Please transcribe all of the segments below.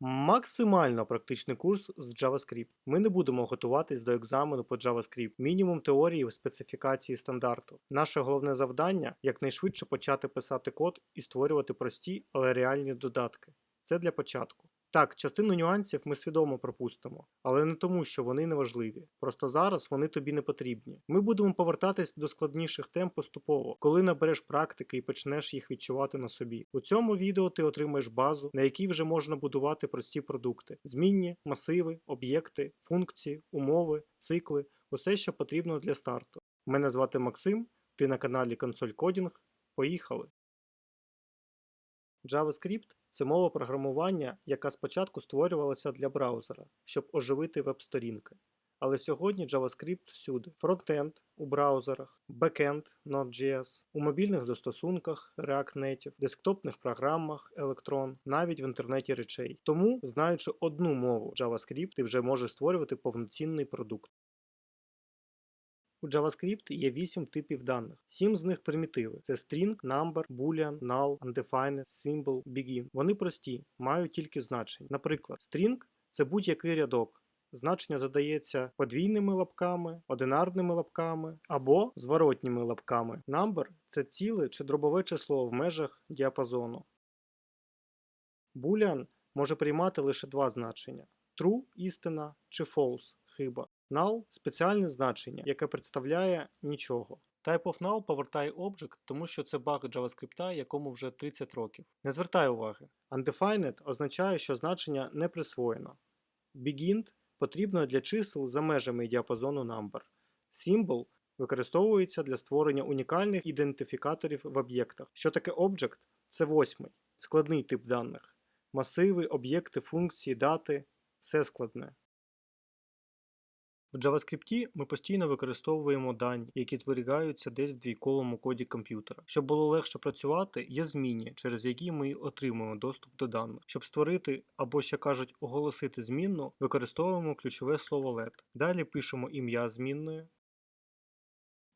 Максимально практичний курс з JavaScript. Ми не будемо готуватись до екзамену по JavaScript, мінімум теорії в специфікації стандарту. Наше головне завдання якнайшвидше почати писати код і створювати прості, але реальні додатки. Це для початку. Так, частину нюансів ми свідомо пропустимо, але не тому, що вони не важливі. Просто зараз вони тобі не потрібні. Ми будемо повертатись до складніших тем поступово, коли набереш практики і почнеш їх відчувати на собі. У цьому відео ти отримаєш базу, на якій вже можна будувати прості продукти: змінні, масиви, об'єкти, функції, умови, цикли, усе, що потрібно для старту. Мене звати Максим, ти на каналі Консоль Кодінг. Поїхали! JavaScript це мова програмування, яка спочатку створювалася для браузера, щоб оживити веб-сторінки. Але сьогодні JavaScript всюди: фронтенд у браузерах, бекенд Node.js, у мобільних застосунках React Native, десктопних програмах Electron, навіть в інтернеті речей. Тому, знаючи одну мову JavaScript, ти вже можеш створювати повноцінний продукт. У JavaScript є 8 типів даних. 7 з них примітиви: це string, number, boolean, null, undefined, symbol, begin. Вони прості, мають тільки значення. Наприклад, string це будь-який рядок. Значення задається подвійними лапками, одинарними лапками або зворотніми лапками. Number це ціле чи дробове число в межах діапазону. Boolean може приймати лише два значення: true істина чи false хиба. Null – спеціальне значення, яке представляє нічого. Type of null повертає об'єкт, тому що це баг JavaScript, якому вже 30 років. Не звертай уваги. Undefined означає, що значення не присвоєно. Begin потрібно для чисел за межами діапазону number. Symbol використовується для створення унікальних ідентифікаторів в об'єктах. Що таке об'єкт? Це восьмий, складний тип даних. Масиви, об'єкти, функції, дати все складне. В JavaScript ми постійно використовуємо дані, які зберігаються десь в двійковому коді комп'ютера. Щоб було легше працювати, є зміни, через які ми отримуємо доступ до даних. Щоб створити або ще кажуть оголосити змінну, використовуємо ключове слово let. Далі пишемо ім'я змінної.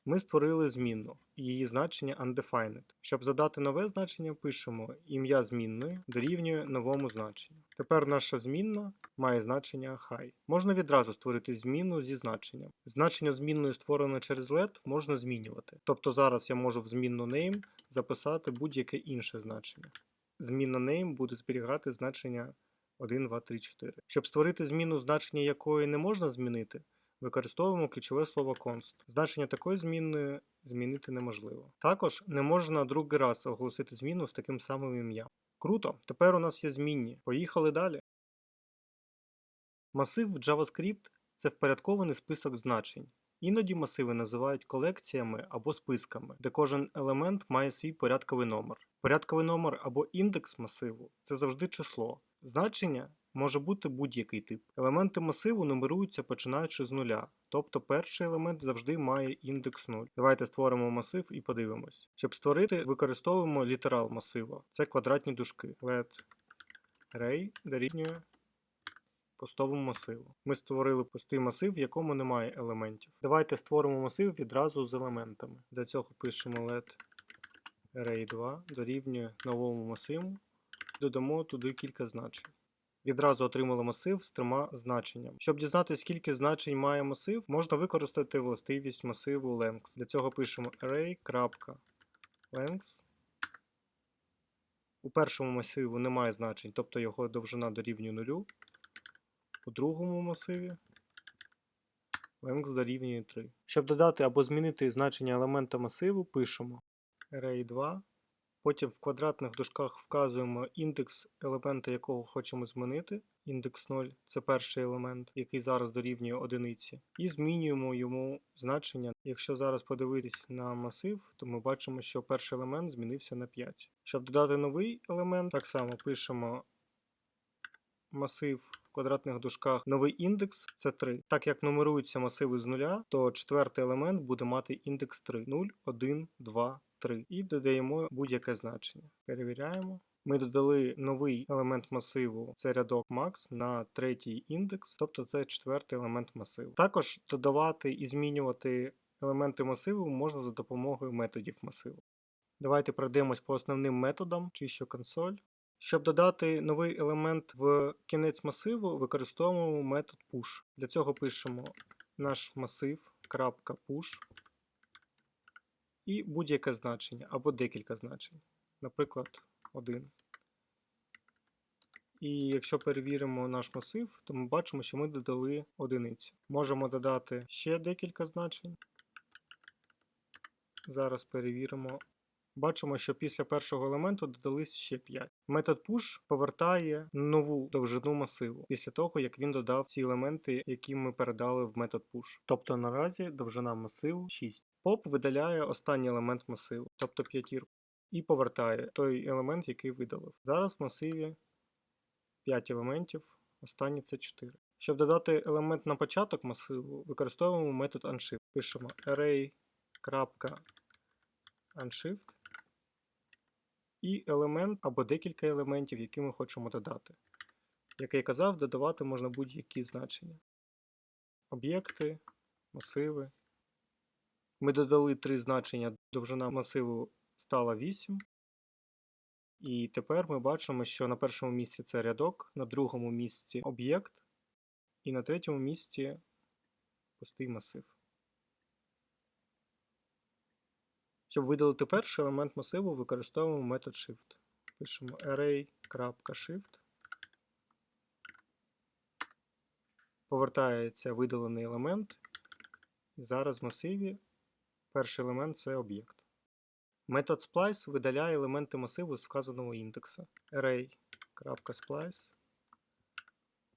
Ми створили змінну, її значення undefined. Щоб задати нове значення, пишемо ім'я змінної дорівнює новому значенню. Тепер наша змінна має значення high. Можна відразу створити змінну зі значенням. Значення змінної створене через let можна змінювати. Тобто зараз я можу в змінну name записати будь-яке інше значення. Змінна name буде зберігати значення 1, 2, 3, 4. Щоб створити зміну, значення якої не можна змінити, Використовуємо ключове слово const. Значення такої змінної змінити неможливо. Також не можна другий раз оголосити зміну з таким самим ім'ям. Круто, тепер у нас є змінні. Поїхали далі. Масив в JavaScript це впорядкований список значень. Іноді масиви називають колекціями або списками, де кожен елемент має свій порядковий номер. Порядковий номер або індекс масиву це завжди число. Значення може бути будь-який тип. Елементи масиву нумеруються починаючи з нуля, тобто перший елемент завжди має індекс 0. Давайте створимо масив і подивимось. Щоб створити, використовуємо літерал масива. Це квадратні дужки. Let array дорівнює пустовому масиву. Ми створили пустий масив, в якому немає елементів. Давайте створимо масив відразу з елементами. Для цього пишемо let array 2 дорівнює новому масиву, додамо туди кілька значень. Відразу отримали масив з трьома значеннями. Щоб дізнатися, скільки значень має масив, можна використати властивість масиву length. Для цього пишемо array.length. У першому масиву немає значень, тобто його довжина дорівнює нулю. У другому масиві length дорівнює 3. Щоб додати або змінити значення елемента масиву, пишемо array2. Потім в квадратних дужках вказуємо індекс елемента, якого хочемо змінити. Індекс 0 це перший елемент, який зараз дорівнює одиниці. І змінюємо йому значення. Якщо зараз подивитись на масив, то ми бачимо, що перший елемент змінився на 5. Щоб додати новий елемент, так само пишемо масив в квадратних дужках новий індекс це 3. Так як нумеруються масиви з нуля, то четвертий елемент буде мати індекс 3. 0, 1, 2, 3. І додаємо будь-яке значення. Перевіряємо. Ми додали новий елемент масиву, це рядок max на третій індекс, тобто це четвертий елемент масиву. Також додавати і змінювати елементи масиву можна за допомогою методів масиву. Давайте пройдемось по основним методам, чищу консоль. Щоб додати новий елемент в кінець масиву, використовуємо метод push. Для цього пишемо наш масив .push і будь-яке значення або декілька значень, наприклад, 1. І якщо перевіримо наш масив, то ми бачимо, що ми додали одиницю. Можемо додати ще декілька значень. Зараз перевіримо. Бачимо, що після першого елементу додались ще 5. Метод push повертає нову довжину масиву після того, як він додав ці елементи, які ми передали в метод push. Тобто наразі довжина масиву 6. Pop видаляє останній елемент масиву, тобто п'ятірку, і повертає той елемент, який видалив. Зараз в масиві 5 елементів, останній це 4. Щоб додати елемент на початок масиву, використовуємо метод unshift. Пишемо array.unshift і елемент або декілька елементів, які ми хочемо додати. Як я казав, додавати можна будь-які значення. Об'єкти, масиви. Ми додали три значення, довжина масиву стала 8. І тепер ми бачимо, що на першому місці це рядок, на другому місці об'єкт, і на третьому місці пустий масив. Щоб видалити перший елемент масиву, використовуємо метод shift. Пишемо array.shift. Повертається видалений елемент. І зараз в масиві перший елемент це об'єкт. Метод splice видаляє елементи масиву з вказаного індекса. array.splice.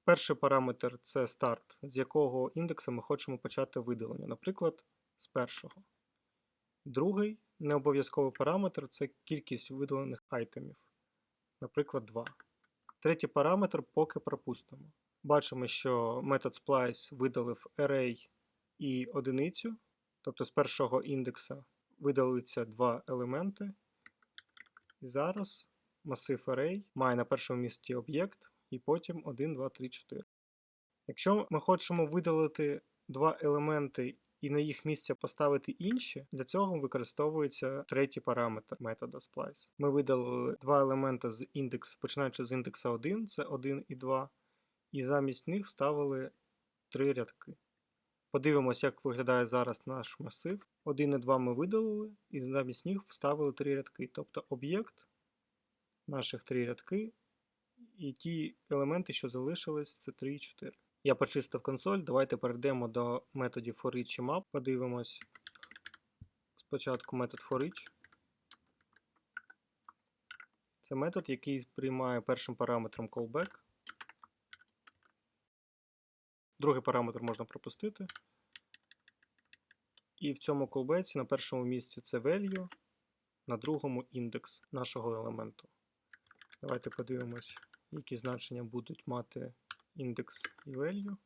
Перший параметр це старт, з якого індекса ми хочемо почати видалення, наприклад, з першого. Другий необов'язковий параметр це кількість видалених айтемів, наприклад, 2. Третій параметр поки пропустимо. Бачимо, що метод splice видалив array і одиницю, тобто з першого індекса видалиться два елементи. І зараз масив array має на першому місці об'єкт і потім 1, 2, 3, 4. Якщо ми хочемо видалити два елементи і на їх місце поставити інші, для цього використовується третій параметр методу splice. Ми видалили два елементи з індексу, починаючи з індекса 1, це 1 і 2, і замість них вставили три рядки. Подивимось, як виглядає зараз наш масив. 1 і 2 ми видалили, і замість них вставили три рядки. Тобто об'єкт, наших три рядки, і ті елементи, що залишились, це 3 і 4. Я почистив консоль. Давайте перейдемо до методів forEach і map. Подивимось спочатку метод forEach. Це метод, який приймає першим параметром callback. Другий параметр можна пропустити. І в цьому callback на першому місці це value, на другому індекс нашого елементу. Давайте подивимось, які значення будуть мати індекс і value.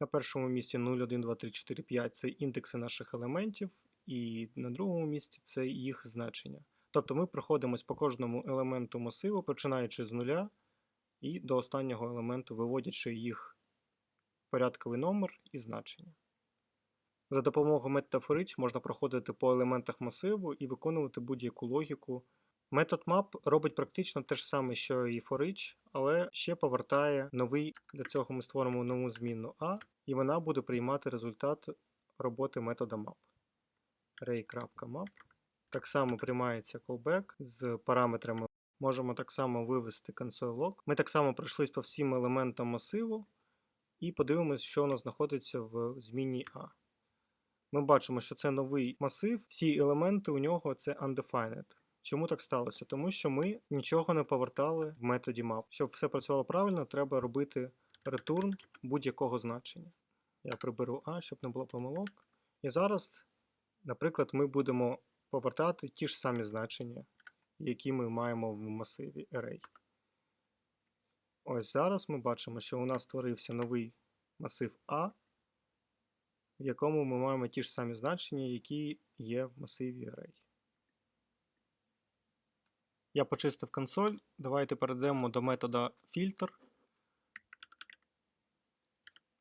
На першому місці 0, 1, 2, 3, 4, 5 це індекси наших елементів, і на другому місці це їх значення. Тобто ми проходимось по кожному елементу масиву, починаючи з нуля і до останнього елементу, виводячи їх порядковий номер і значення. За допомогою метода forEach можна проходити по елементах масиву і виконувати будь-яку логіку. Метод map робить практично те ж саме, що і forEach, але ще повертає новий, для цього ми створимо нову змінну A, і вона буде приймати результат роботи метода map. array.map. Так само приймається callback з параметрами. Можемо так само вивести console log. Ми так само пройшлись по всім елементам масиву і подивимось, що у нас знаходиться в зміні A. Ми бачимо, що це новий масив, всі елементи у нього це undefined. Чому так сталося? Тому що ми нічого не повертали в методі map. Щоб все працювало правильно, треба робити return будь-якого значення. Я приберу A, щоб не було помилок. І зараз, наприклад, ми будемо повертати ті ж самі значення, які ми маємо в масиві array. Ось зараз ми бачимо, що у нас створився новий масив A, в якому ми маємо ті ж самі значення, які є в масиві array. Я почистив консоль. Давайте перейдемо до метода filter.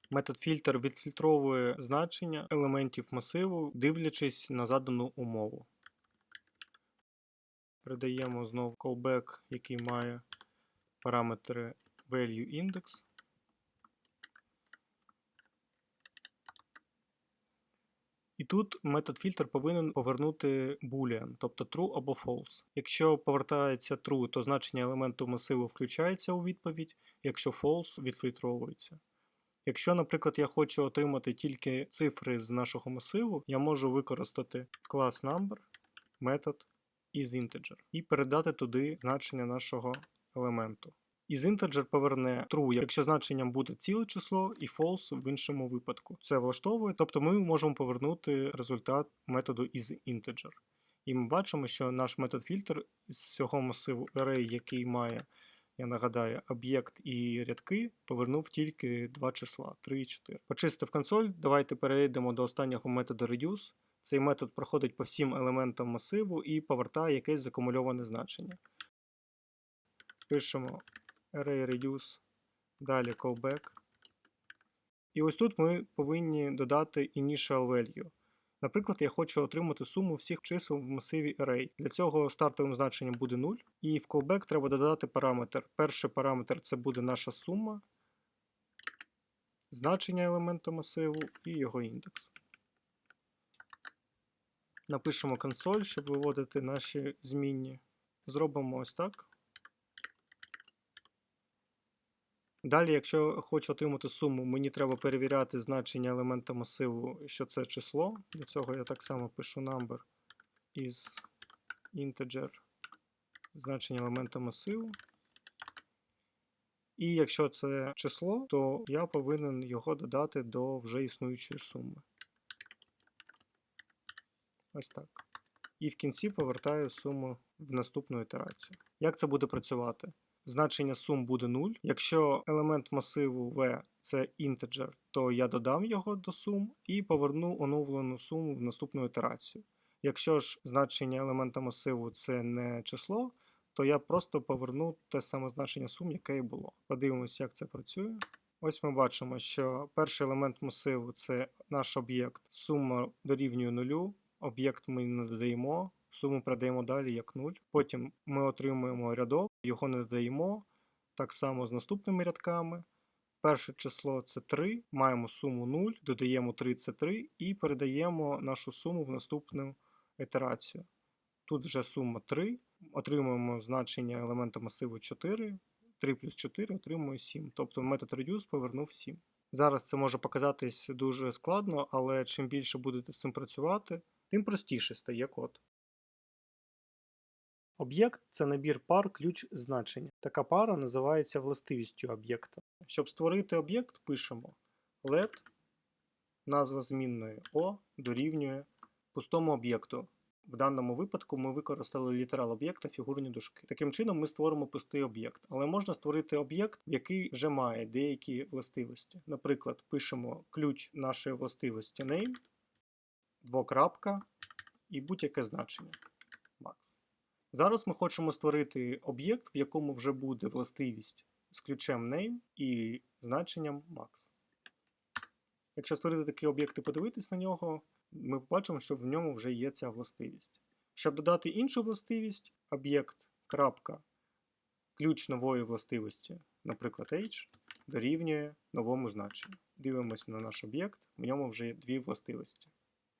Метод filter відфільтровує значення елементів масиву, дивлячись на задану умову. Передаємо знову callback, який має параметри value index. І тут метод фільтр повинен повернути boolean, тобто true або false. Якщо повертається true, то значення елементу масиву включається у відповідь, якщо false відфільтровується. Якщо, наприклад, я хочу отримати тільки цифри з нашого масиву, я можу використати class number, метод isInteger і передати туди значення нашого елементу. Із інтеджер поверне true, якщо значенням буде ціле число, і false в іншому випадку. Це влаштовує, тобто ми можемо повернути результат методу isInteger. І ми бачимо, що наш метод фільтр з цього масиву array, який має, я нагадаю, об'єкт і рядки, повернув тільки два числа 3 і 4. Почистив консоль, давайте перейдемо до останнього методу reduce. Цей метод проходить по всім елементам масиву і повертає якесь закумульоване значення. Пишемо array reduce, далі callback. І ось тут ми повинні додати initial value. Наприклад, я хочу отримати суму всіх чисел в масиві array. Для цього стартовим значенням буде 0, і в callback треба додати параметр. Перший параметр це буде наша сума, значення елемента масиву і його індекс. Напишемо консоль, щоб виводити наші змінні. Зробимо ось так. Далі, якщо хочу отримати суму, мені треба перевіряти значення елемента масиву, що це число. Для цього я так само пишу number is integer значення елемента масиву. І якщо це число, то я повинен його додати до вже існуючої суми. Ось так. І в кінці повертаю суму в наступну ітерацію. Як це буде працювати? Значення сум буде 0. Якщо елемент масиву v це інтеджер, то я додам його до сум і поверну оновлену суму в наступну ітерацію. Якщо ж значення елемента масиву це не число, то я просто поверну те саме значення сум, яке і було. Подивимося, як це працює. Ось ми бачимо, що перший елемент масиву це наш об'єкт, сума дорівнює нулю, об'єкт ми не додаємо, суму передаємо далі як 0. Потім ми отримуємо рядок, його не додаємо. Так само з наступними рядками. Перше число це 3, маємо суму 0, додаємо 3 це 3 і передаємо нашу суму в наступну ітерацію. Тут вже сума 3, отримуємо значення елемента масиву 4, 3 плюс 4 отримує 7. Тобто метод reduce повернув 7. Зараз це може показатись дуже складно, але чим більше будете з цим працювати, тим простіше стає код. Об'єкт це набір пар ключ значення. Така пара називається властивістю об'єкта. Щоб створити об'єкт, пишемо let, назва змінної O дорівнює пустому об'єкту. В даному випадку ми використали літерал об'єкта фігурні дужки. Таким чином ми створимо пустий об'єкт, але можна створити об'єкт, який вже має деякі властивості. Наприклад, пишемо ключ нашої властивості name, двокрапка і будь-яке значення max. Зараз ми хочемо створити об'єкт, в якому вже буде властивість з ключем name і значенням max. Якщо створити такий об'єкт і подивитись на нього, ми побачимо, що в ньому вже є ця властивість. Щоб додати іншу властивість, об'єкт крапка ключ нової властивості, наприклад, h, дорівнює новому значенню. Дивимося на наш об'єкт, в ньому вже є дві властивості.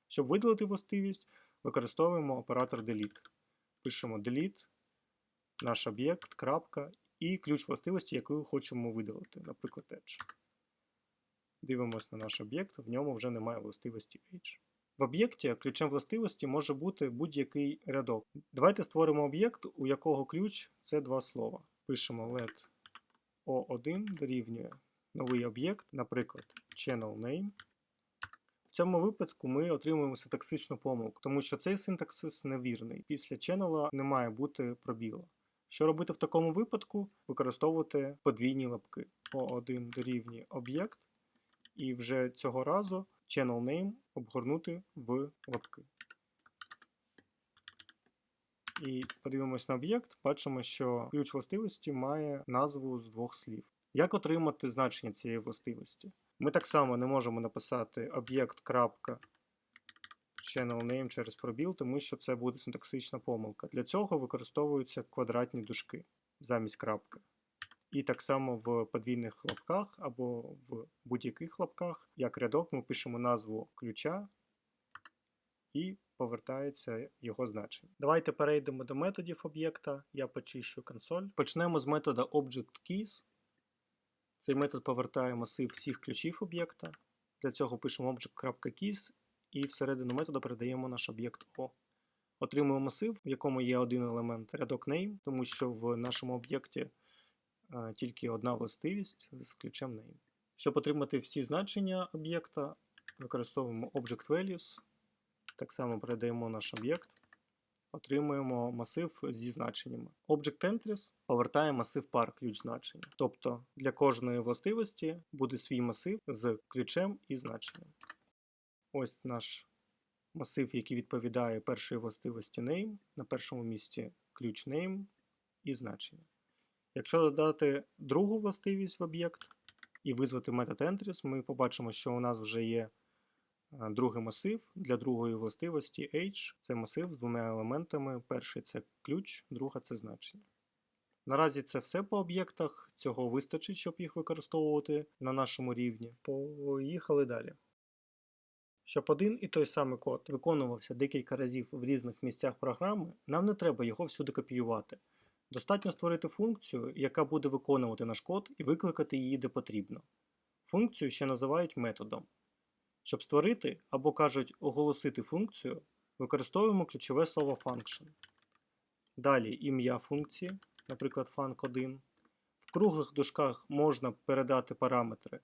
Щоб видалити властивість, використовуємо оператор delete. Пишемо delete, наш об'єкт, крапка, і ключ властивості, яку хочемо видалити, наприклад, edge. Дивимося на наш об'єкт, в ньому вже немає властивості H. В об'єкті ключем властивості може бути будь-який рядок. Давайте створимо об'єкт, у якого ключ це два слова. Пишемо let O1 дорівнює новий об'єкт, наприклад, channel name. В цьому випадку ми отримуємо синтаксичну помилку, тому що цей синтаксис невірний. Після channel не має бути пробіла. Що робити в такому випадку? Використовувати подвійні лапки. O1 дорівнює об'єкт, і вже цього разу channel name обгорнути в лапки. І подивимось на об'єкт, бачимо, що ключ властивості має назву з двох слів. Як отримати значення цієї властивості? Ми так само не можемо написати об'єкт. channel name через пробіл, тому що це буде синтаксична помилка. Для цього використовуються квадратні дужки замість крапки. І так само в подвійних лапках або в будь-яких лапках, як рядок, ми пишемо назву ключа і повертається його значення. Давайте перейдемо до методів об'єкта. Я почищу консоль. Почнемо з метода ObjectKeys. Цей метод повертає масив всіх ключів об'єкта. Для цього пишемо object.keys і всередину метода передаємо наш об'єкт O. Отримуємо масив, в якому є один елемент рядок name, тому що в нашому об'єкті е, тільки одна властивість з ключем name. Щоб отримати всі значення об'єкта, використовуємо object values. Так само передаємо наш об'єкт, отримуємо масив зі значеннями. Object entries повертає масив пар ключ значення. Тобто для кожної властивості буде свій масив з ключем і значенням. Ось наш масив, який відповідає першій властивості name, на першому місці ключ name і значення. Якщо додати другу властивість в об'єкт і визвати метод entries, ми побачимо, що у нас вже є другий масив для другої властивості H. Це масив з двома елементами. Перший це ключ, друга це значення. Наразі це все по об'єктах. Цього вистачить, щоб їх використовувати на нашому рівні. Поїхали далі. Щоб один і той самий код виконувався декілька разів в різних місцях програми, нам не треба його всюди копіювати. Достатньо створити функцію, яка буде виконувати наш код і викликати її де потрібно. Функцію ще називають методом. Щоб створити або кажуть оголосити функцію, використовуємо ключове слово function. Далі ім'я функції, наприклад, func1. В круглих дужках можна передати параметри,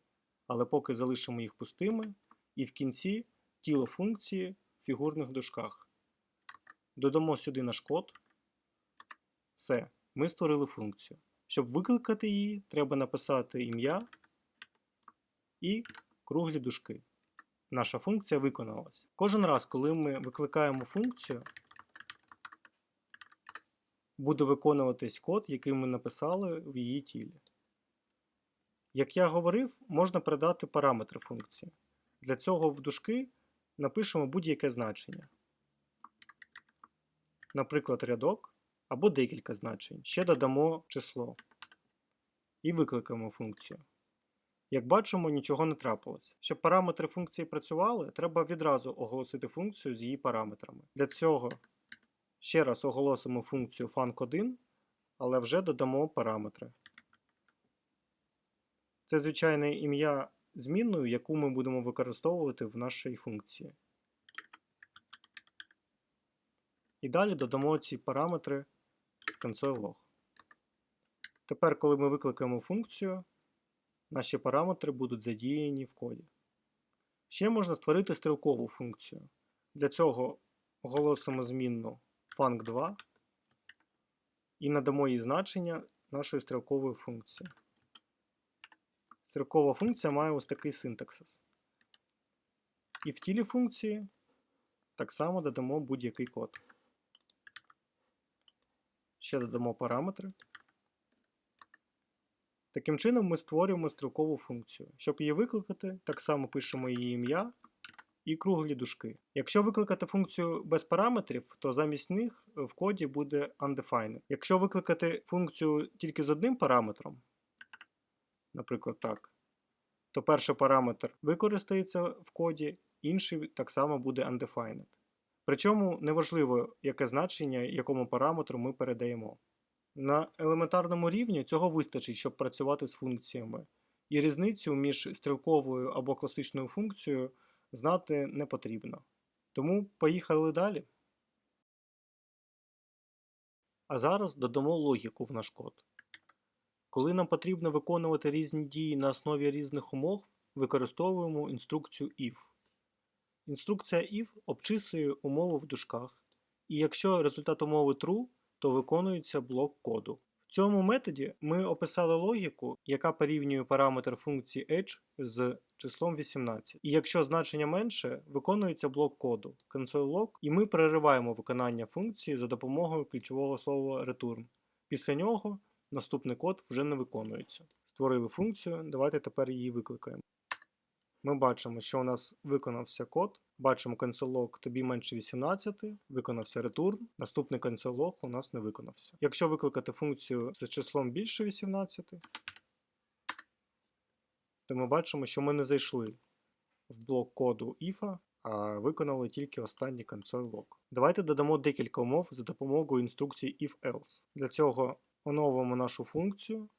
але поки залишимо їх пустими, і в кінці тіло функції в фігурних дужках. Додамо сюди наш код. Все, ми створили функцію. Щоб викликати її, треба написати ім'я і круглі дужки. Наша функція виконалась. Кожен раз, коли ми викликаємо функцію, буде виконуватись код, який ми написали в її тілі. Як я говорив, можна передати параметри функції. Для цього в дужки напишемо будь-яке значення. Наприклад, рядок або декілька значень. Ще додамо число і викликаємо функцію. Як бачимо, нічого не трапилось. Щоб параметри функції працювали, треба відразу оголосити функцію з її параметрами. Для цього ще раз оголосимо функцію func1, але вже додамо параметри. Це звичайне ім'я змінною, яку ми будемо використовувати в нашій функції. І далі додамо ці параметри в console.log. Тепер, коли ми викликаємо функцію, наші параметри будуть задіяні в коді. Ще можна створити стрілкову функцію. Для цього оголосимо змінну func2 і надамо їй значення нашої стрілкової функції. Стрілкова функція має ось такий синтаксис. І в тілі функції так само додамо будь-який код. Ще додамо параметри. Таким чином ми створюємо стрілкову функцію. Щоб її викликати, так само пишемо її ім'я і круглі дужки. Якщо викликати функцію без параметрів, то замість них в коді буде undefined. Якщо викликати функцію тільки з одним параметром, наприклад, так, то перший параметр використається в коді, інший так само буде undefined. Причому неважливо, яке значення якому параметру ми передаємо. На елементарному рівні цього вистачить, щоб працювати з функціями, і різницю між стрілковою або класичною функцією знати не потрібно. Тому поїхали далі. А зараз додамо логіку в наш код. Коли нам потрібно виконувати різні дії на основі різних умов, використовуємо інструкцію if. Інструкція if обчислює умову в дужках, і якщо результат умови true, то виконується блок коду. В цьому методі ми описали логіку, яка порівнює параметр функції edge з числом 18. І якщо значення менше, виконується блок коду console.log, і ми перериваємо виконання функції за допомогою ключового слова return. Після нього наступний код вже не виконується. Створили функцію, давайте тепер її викликаємо. Ми бачимо, що у нас виконався код, Бачимо console.log тобі менше 18, виконався return. Наступний console.log у нас не виконався. Якщо викликати функцію з числом більше 18, то ми бачимо, що ми не зайшли в блок коду if, а виконали тільки останній console.log. Давайте додамо декілька умов за допомогою інструкції if-else. Для цього оновимо нашу функцію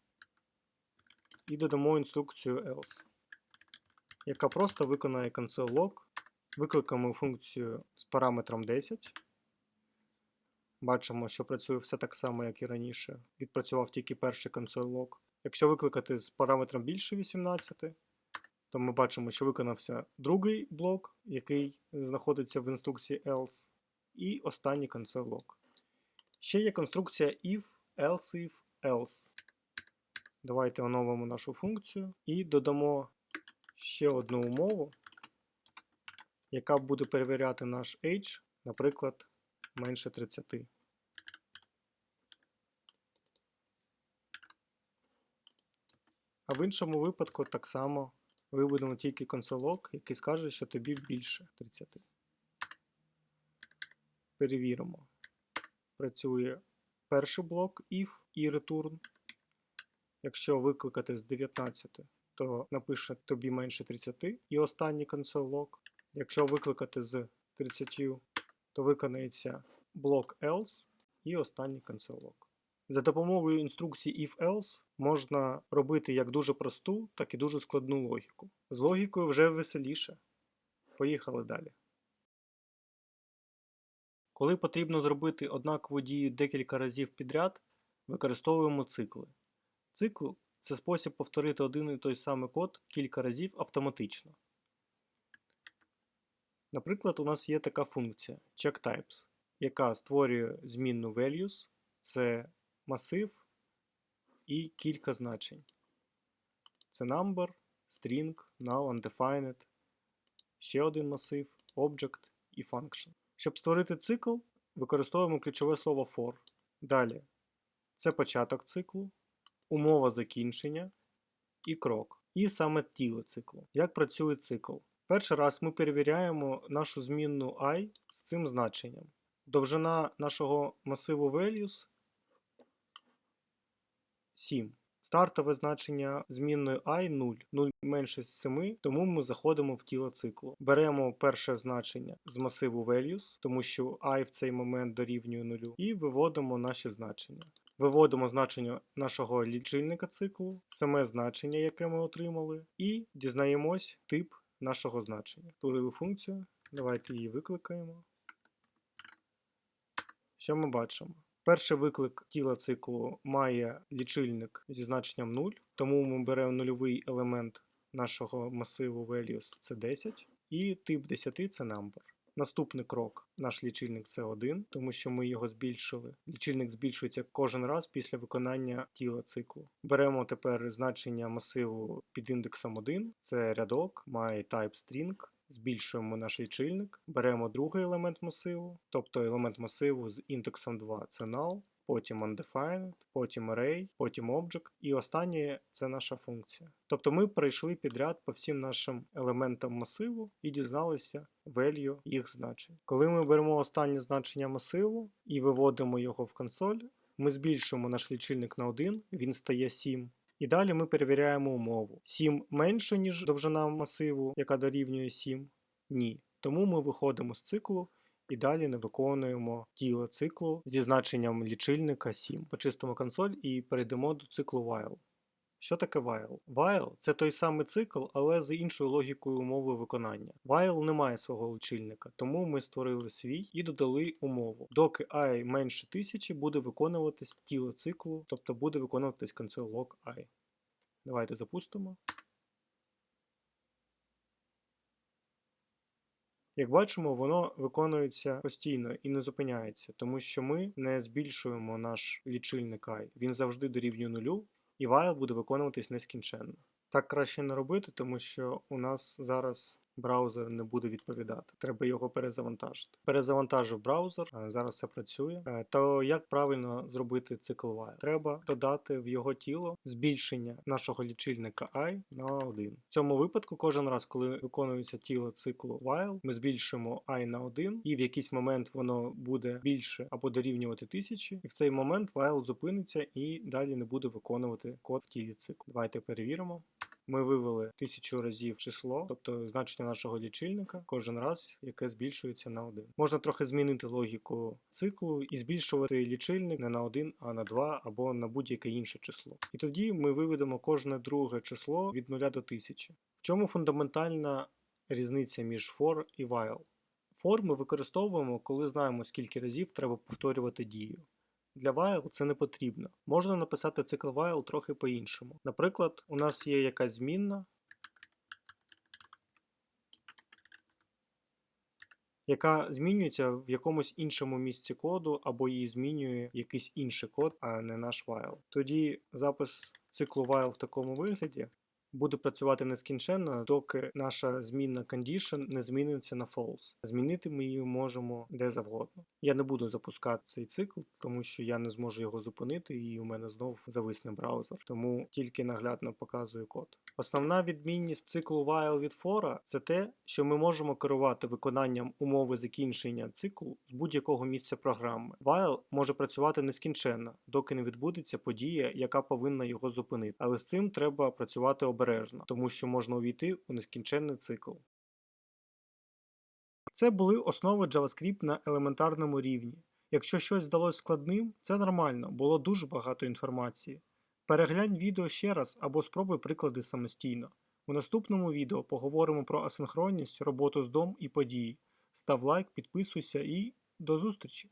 і додамо інструкцію else, яка просто виконає console.log. Викликаємо функцію з параметром 10. Бачимо, що працює все так само, як і раніше. Відпрацював тільки перший console.log. Якщо викликати з параметром більше 18, то ми бачимо, що виконався другий блок, який знаходиться в інструкції else, і останній console.log. Ще є конструкція if, else if, else. Давайте оновимо нашу функцію і додамо ще одну умову, яка буде перевіряти наш age, наприклад, менше 30. А в іншому випадку так само виведемо тільки консолог, який скаже, що тобі більше 30. Перевіримо. Працює перший блок if і return. Якщо викликати з 19, то напише тобі менше 30 і останній console.log. Якщо викликати з 30, то виконається блок else і останній console.log. За допомогою інструкції if-else можна робити як дуже просту, так і дуже складну логіку. З логікою вже веселіше. Поїхали далі. Коли потрібно зробити однакову дію декілька разів підряд, використовуємо цикли. Цикл це спосіб повторити один і той самий код кілька разів автоматично. Наприклад, у нас є така функція checkTypes, яка створює змінну values, це масив і кілька значень. Це number, string, null, undefined, ще один масив, object і function. Щоб створити цикл, використовуємо ключове слово for. Далі це початок циклу, умова закінчення і крок. І саме тіло циклу. Як працює цикл? Перший раз ми перевіряємо нашу змінну і з цим значенням. Довжина нашого масиву values 7. Стартове значення змінної i 0. 0 менше 7, тому ми заходимо в тіло циклу. Беремо перше значення з масиву values, тому що і в цей момент дорівнює 0, і виводимо наші значення. Виводимо значення нашого лічильника циклу, саме значення, яке ми отримали, і дізнаємось тип нашого значення. Створили функцію, давайте її викликаємо. Що ми бачимо? Перший виклик тіла циклу має лічильник зі значенням 0, тому ми беремо нульовий елемент нашого масиву values це 10, і тип 10 це number. Наступний крок наш лічильник це 1, тому що ми його збільшили. Лічильник збільшується кожен раз після виконання тіла циклу. Беремо тепер значення масиву під індексом 1, це рядок, має type string. Збільшуємо наш лічильник, беремо другий елемент масиву, тобто елемент масиву з індексом 2 це null, потім undefined, потім array, потім object, і останнє це наша функція. Тобто ми пройшли підряд по всім нашим елементам масиву і дізналися value їх значень. Коли ми беремо останнє значення масиву і виводимо його в консоль, ми збільшуємо наш лічильник на 1, він стає 7. І далі ми перевіряємо умову. 7 менше, ніж довжина масиву, яка дорівнює 7? Ні. Тому ми виходимо з циклу і далі не виконуємо тіло циклу зі значенням лічильника 7. Почистимо консоль і перейдемо до циклу while. Що таке while? While – це той самий цикл, але з іншою логікою умови виконання. While не має свого лічильника, тому ми створили свій і додали умову. Доки і менше 1000 буде виконуватись тіло циклу, тобто буде виконуватись console.log i. Давайте запустимо. Як бачимо, воно виконується постійно і не зупиняється, тому що ми не збільшуємо наш лічильник i. Він завжди дорівнює нулю, і while буде виконуватись нескінченно. Так краще не робити, тому що у нас зараз браузер не буде відповідати. Треба його перезавантажити. Перезавантажив браузер, е, зараз все працює. Е, То як правильно зробити цикл while? Треба додати в його тіло збільшення нашого лічильника і на 1. В цьому випадку кожен раз, коли виконується тіло циклу while, ми збільшимо і на 1, і в якийсь момент воно буде більше або дорівнювати 1000, і в цей момент while зупиниться і далі не буде виконувати код в тілі циклу. Давайте перевіримо. Ми вивели тисячу разів число, тобто значення нашого лічильника, кожен раз, яке збільшується на 1. Можна трохи змінити логіку циклу і збільшувати лічильник не на 1, а на 2 або на будь-яке інше число. І тоді ми виведемо кожне друге число від 0 до 1000. В чому фундаментальна різниця між for і while? For ми використовуємо, коли знаємо, скільки разів треба повторювати дію. Для while це не потрібно. Можна написати цикл while трохи по-іншому. Наприклад, у нас є якась змінна, яка змінюється в якомусь іншому місці коду, або її змінює якийсь інший код, а не наш while. Тоді запис циклу while в такому вигляді буде працювати нескінченно, доки наша змінна condition не зміниться на false. Змінити ми її можемо де завгодно. Я не буду запускати цей цикл, тому що я не зможу його зупинити, і у мене знов зависне браузер. Тому тільки наглядно показую код. Основна відмінність циклу while від for – це те, що ми можемо керувати виконанням умови закінчення циклу з будь-якого місця програми. While може працювати нескінченно, доки не відбудеться подія, яка повинна його зупинити. Але з цим треба працювати обережно, тому що можна увійти у нескінченний цикл. Це були основи JavaScript на елементарному рівні. Якщо щось здалось складним, це нормально, було дуже багато інформації. Переглянь відео ще раз або спробуй приклади самостійно. У наступному відео поговоримо про асинхронність, роботу з дом і події. Став лайк, підписуйся і до зустрічі!